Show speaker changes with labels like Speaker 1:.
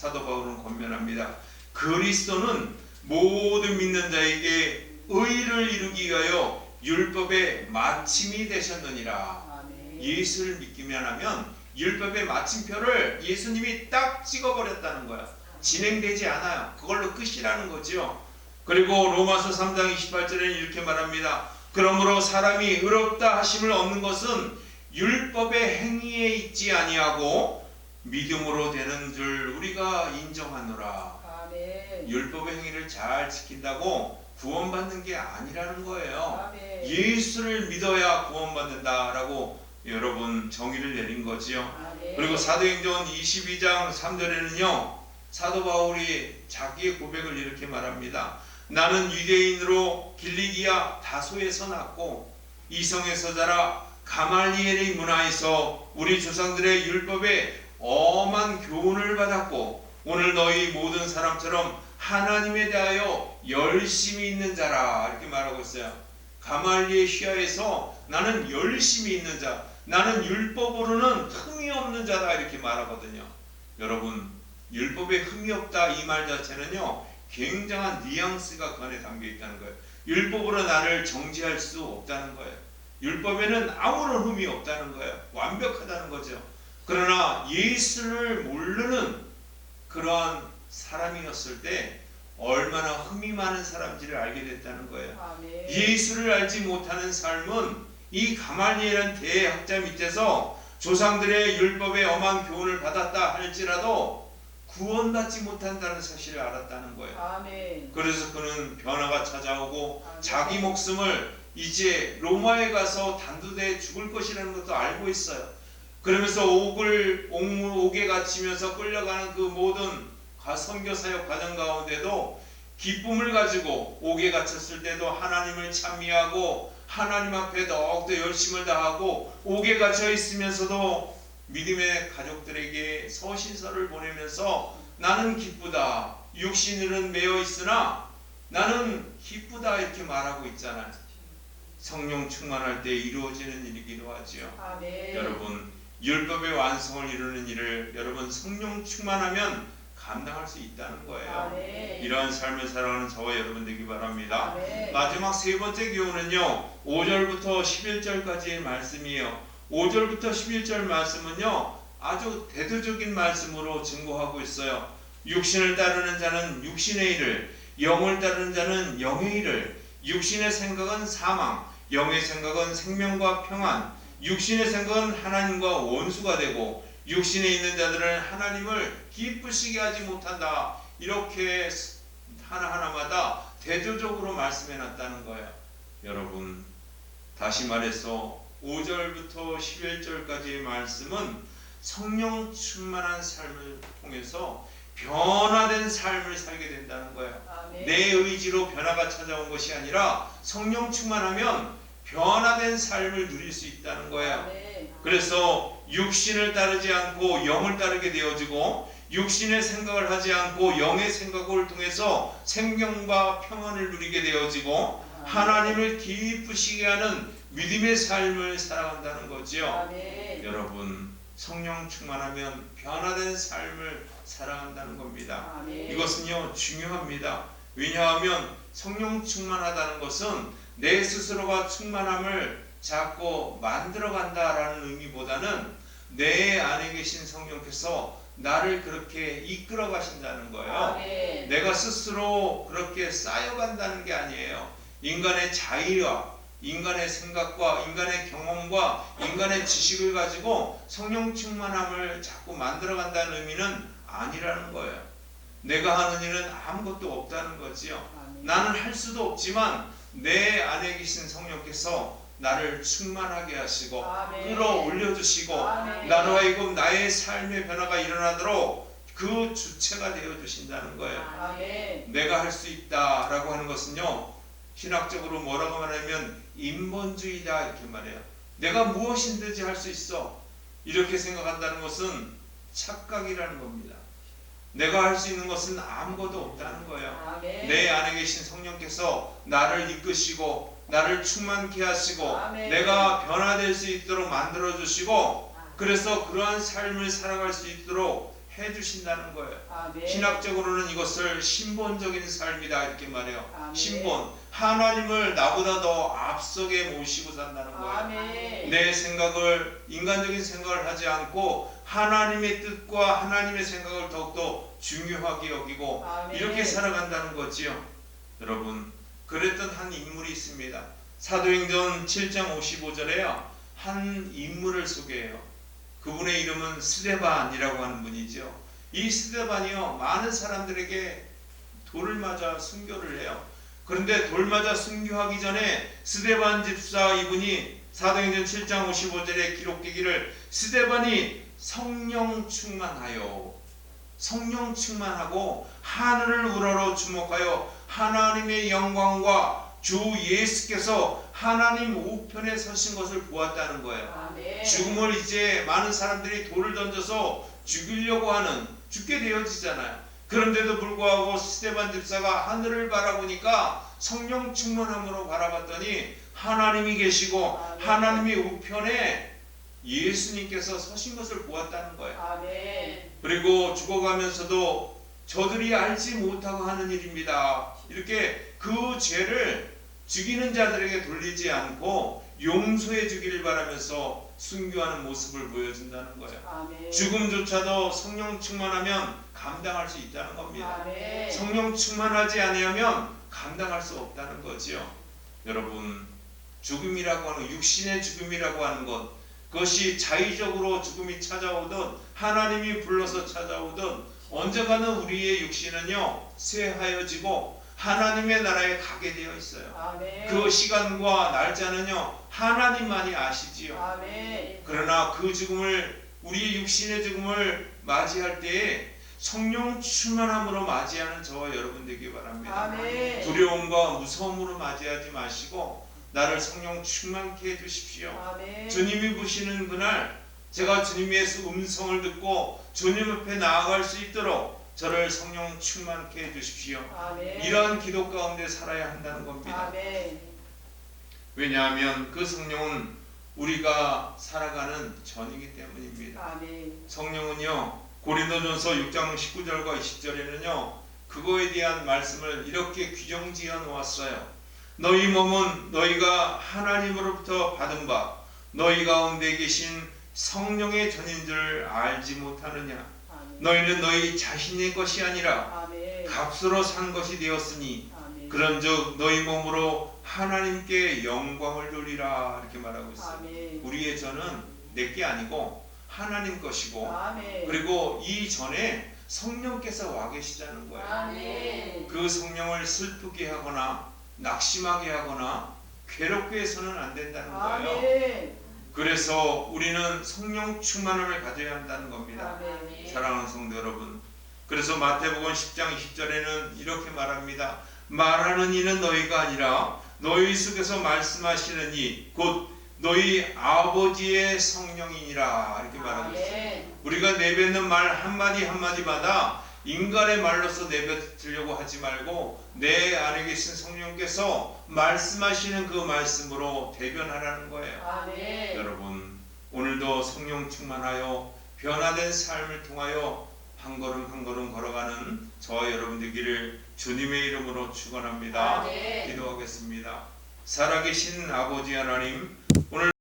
Speaker 1: 사도 바울은 권면합니다. 그리스도는 모든 믿는 자에게 의를 이루기 위하여 율법의 마침이 되셨느니라. 예수를 믿기만 하면 율법의 마침표를 예수님이 딱 찍어버렸다는 거야. 진행되지 않아요. 그걸로 끝이라는 거죠. 그리고 로마서 3장 28절에는 이렇게 말합니다. 그러므로 사람이 의롭다 하심을 얻는 것은 율법의 행위에 있지 아니하고 믿음으로 되는 줄 우리가 인정하노라.
Speaker 2: 아멘.
Speaker 1: 율법의 행위를 잘 지킨다고 구원받는 게 아니라는 거예요.
Speaker 2: 아멘.
Speaker 1: 예수를 믿어야 구원받는다라고 여러분 정의를 내린 거지요.
Speaker 2: 아멘.
Speaker 1: 그리고 사도행전 22장 3절에는요. 사도 바울이 자기의 고백을 이렇게 말합니다. 나는 유대인으로 길리기아 다소에서 났고 이성에서 자라 가말리엘의 문화에서 우리 조상들의 율법에 엄한 교훈을 받았고 오늘 너희 모든 사람처럼 하나님에 대하여 열심히 있는 자라 이렇게 말하고 있어요. 가말리의 시야에서 나는 열심히 있는 자, 나는 율법으로는 흠이 없는 자다 이렇게 말하거든요. 여러분 율법에 흠이 없다 이 말 자체는요 굉장한 뉘앙스가 그 안에 담겨 있다는 거예요. 율법으로 나를 정지할 수 없다는 거예요. 율법에는 아무런 흠이 없다는 거예요. 완벽하다는 거죠. 그러나 예수를 모르는 그러한 사람이었을 때 얼마나 흠이 많은 사람인지를 알게 됐다는 거예요.
Speaker 2: 아멘.
Speaker 1: 예수를 알지 못하는 삶은 이 가말리엘한 대학자 밑에서 조상들의 율법에 엄한 교훈을 받았다 할지라도 구원받지 못한다는 사실을 알았다는 거예요.
Speaker 2: 아멘.
Speaker 1: 그래서 그는 변화가 찾아오고
Speaker 2: 아멘.
Speaker 1: 자기 목숨을 이제 로마에 가서 단두대에 죽을 것이라는 것도 알고 있어요. 그러면서 옥을 옥물 옥에 갇히면서 끌려가는 그 모든 가- 선교 사역 과정 가운데도 기쁨을 가지고 옥에 갇혔을 때도 하나님을 찬미하고 하나님 앞에 더욱더 열심을 다하고 옥에 갇혀 있으면서도 믿음의 가족들에게 서신서를 보내면서 나는 기쁘다 육신으로는 매여 있으나 나는 기쁘다 이렇게 말하고 있잖아요. 성령 충만할 때 이루어지는 일이기도 하지요.
Speaker 2: 아멘.
Speaker 1: 여러분 율법의 완성을 이루는 일을 여러분 성령 충만하면 감당할 수 있다는 거예요.
Speaker 2: 아멘.
Speaker 1: 이러한 삶을 살아가는 저와 여러분 되기 바랍니다.
Speaker 2: 아멘.
Speaker 1: 마지막 세 번째 교훈은요. 5절부터 11절까지의 말씀이에요. 5절부터 11절 말씀은요. 아주 대도적인 말씀으로 증거하고 있어요. 육신을 따르는 자는 육신의 일을, 영을 따르는 자는 영의 일을, 육신의 생각은 사망, 영의 생각은 생명과 평안, 육신의 생각은 하나님과 원수가 되고 육신에 있는 자들은 하나님을 기쁘시게 하지 못한다. 이렇게 하나하나마다 대조적으로 말씀해 놨다는 거예요. 여러분, 다시 말해서 5절부터 11절까지의 말씀은 성령 충만한 삶을 통해서 변화된 삶을 살게 된다는 거예요.
Speaker 2: 아멘.
Speaker 1: 내 의지로 변화가 찾아온 것이 아니라 성령 충만하면 변화된 삶을 누릴 수 있다는 거예요.
Speaker 2: 아멘.
Speaker 1: 그래서 육신을 따르지 않고 영을 따르게 되어지고 육신의 생각을 하지 않고 영의 생각을 통해서 생명과 평안을 누리게 되어지고 하나님을 기쁘시게 하는 믿음의 삶을 살아간다는 거지요.
Speaker 2: 아멘.
Speaker 1: 여러분 성령 충만하면 변화된 삶을 살아간다는 겁니다.
Speaker 2: 아멘.
Speaker 1: 이것은요 중요합니다. 왜냐하면 성령 충만하다는 것은 내 스스로가 충만함을 자꾸 만들어 간다라는 의미보다는 내 안에 계신 성령께서 나를 그렇게 이끌어 가신다는 거예요.
Speaker 2: 아멘.
Speaker 1: 내가 스스로 그렇게 쌓여간다는 게 아니에요. 인간의 자의와 인간의 생각과 인간의 경험과 인간의 지식을 가지고 성령 충만함을 자꾸 만들어 간다는 의미는 아니라는 거예요. 내가 하는 일은 아무것도 없다는 거지요.
Speaker 2: 아멘.
Speaker 1: 나는 할 수도 없지만 내 안에 계신 성령께서 나를 충만하게 하시고. 끌어올려 주시고. 나로 하여금 나의 삶의 변화가 일어나도록 그 주체가 되어 주신다는 거예요.
Speaker 2: 아멘.
Speaker 1: 내가 할 수 있다라고 하는 것은요 신학적으로 뭐라고 말하면 인본주의다 이렇게 말해요. 내가 무엇이든지 할 수 있어 이렇게 생각한다는 것은 착각이라는 겁니다. 내가 할 수 있는 것은 아무것도 없다는 거예요.
Speaker 2: 아멘.
Speaker 1: 내 안에 계신 성령께서 나를 이끄시고 나를 충만케 하시고
Speaker 2: 아멘.
Speaker 1: 내가 변화될 수 있도록 만들어 주시고 그래서 그러한 삶을 살아갈 수 있도록 해 주신다는 거예요.
Speaker 2: 아멘.
Speaker 1: 신학적으로는 이것을 신본적인 삶이다 이렇게 말해요.
Speaker 2: 아멘.
Speaker 1: 신본 하나님을 나보다 더 앞서게 모시고 산다는 거예요.
Speaker 2: 아멘.
Speaker 1: 내 생각을 인간적인 생각을 하지 않고 하나님의 뜻과 하나님의 생각을 더욱더 중요하게 여기고
Speaker 2: 아멘.
Speaker 1: 이렇게 살아간다는 거지요. 여러분 그랬던 한 인물이 있습니다. 사도행전 7장 55절에요. 한 인물을 소개해요. 그분의 이름은 스데반이라고 하는 분이죠. 이 스데반이요 많은 사람들에게 돌을 맞아 순교를 해요. 그런데 돌 맞아 순교하기 전에 스데반 집사 이분이 사도행전 7장 55절에 기록되기를 스데반이 성령 충만하여 성령 충만하고 하늘을 우러러 주목하여 하나님의 영광과 주 예수께서 하나님 우편에 서신 것을 보았다는 거예요.
Speaker 2: 아멘.
Speaker 1: 죽음을 이제 많은 사람들이 돌을 던져서 죽이려고 하는 죽게 되어지잖아요. 그런데도 불구하고 스테반 집사가 하늘을 바라보니까 성령 충만함으로 바라봤더니 하나님이 계시고
Speaker 2: 아멘.
Speaker 1: 하나님의 우편에 예수님께서 서신 것을 보았다는 거예요.
Speaker 2: 아멘.
Speaker 1: 그리고 죽어가면서도 저들이 알지 못하고 하는 일입니다. 이렇게 그 죄를 죽이는 자들에게 돌리지 않고 용서해 주기를 바라면서 순교하는 모습을 보여준다는 거예요.
Speaker 2: 아멘.
Speaker 1: 죽음조차도 성령 충만하면 감당할 수 있다는 겁니다.
Speaker 2: 아멘.
Speaker 1: 성령 충만하지 아니하면 감당할 수 없다는 거지요. 여러분, 죽음이라고 하는 육신의 죽음이라고 하는 것 그것이 자의적으로 죽음이 찾아오든 하나님이 불러서 찾아오든 언젠가는 우리의 육신은요 쇠하여지고 하나님의 나라에 가게 되어 있어요.
Speaker 2: 아멘.
Speaker 1: 그 시간과 날짜는요 하나님만이 아시지요.
Speaker 2: 아멘.
Speaker 1: 그러나 그 죽음을 우리의 육신의 죽음을 맞이할 때에 성령 충만함으로 맞이하는 저와 여러분 되기 바랍니다.
Speaker 2: 아멘.
Speaker 1: 두려움과 무서움으로 맞이하지 마시고 나를 성령 충만케 해주십시오.
Speaker 2: 아멘.
Speaker 1: 주님이 보시는 그날 제가 주님의 음성을 듣고 주님 앞에 나아갈 수 있도록 저를 성령 충만케 해주십시오.
Speaker 2: 아멘.
Speaker 1: 이러한 기도 가운데 살아야 한다는 겁니다.
Speaker 2: 아멘.
Speaker 1: 왜냐하면 그 성령은 우리가 살아가는 전이기 때문입니다.
Speaker 2: 아멘.
Speaker 1: 성령은요 고린도전서 6장 19절과 20절에는요 그거에 대한 말씀을 이렇게 규정지어 놓았어요. 너희 몸은 너희가 하나님으로부터 받은 바 너희 가운데 계신 성령의 전인 줄 알지 못하느냐. 너희는 너희 자신의 것이 아니라. 값으로 산 것이 되었으니. 그런즉 너희 몸으로 하나님께 영광을 돌리라 이렇게 말하고 있어요. 우리의 전은 내게 아니고 하나님 것이고. 그리고 이 전에 성령께서 와 계시다는 거예요. 그 성령을 슬프게 하거나 낙심하게 하거나 괴롭게 해서는 안 된다는 거예요.
Speaker 2: 아멘.
Speaker 1: 그래서 우리는 성령 충만함을 가져야 한다는 겁니다.
Speaker 2: 아멘.
Speaker 1: 사랑하는 성도 여러분. 그래서 마태복음 10장 20절에는 이렇게 말합니다. 말하는 이는 너희가 아니라 너희 속에서 말씀하시는 이 곧 너희 아버지의 성령이니라 이렇게 말하고 있어요. 우리가 내뱉는 말 한마디 한마디마다 인간의 말로서 내뱉으려고 하지 말고 내 안에 계신 성령께서 말씀하시는 그 말씀으로 대변하라는 거예요.
Speaker 2: 아멘.
Speaker 1: 여러분 오늘도 성령 충만하여 변화된 삶을 통하여 한 걸음 한 걸음 걸어가는 저와 여러분 되기를 주님의 이름으로 축원합니다.
Speaker 2: 아멘.
Speaker 1: 기도하겠습니다. 살아계신 아버지 하나님 오늘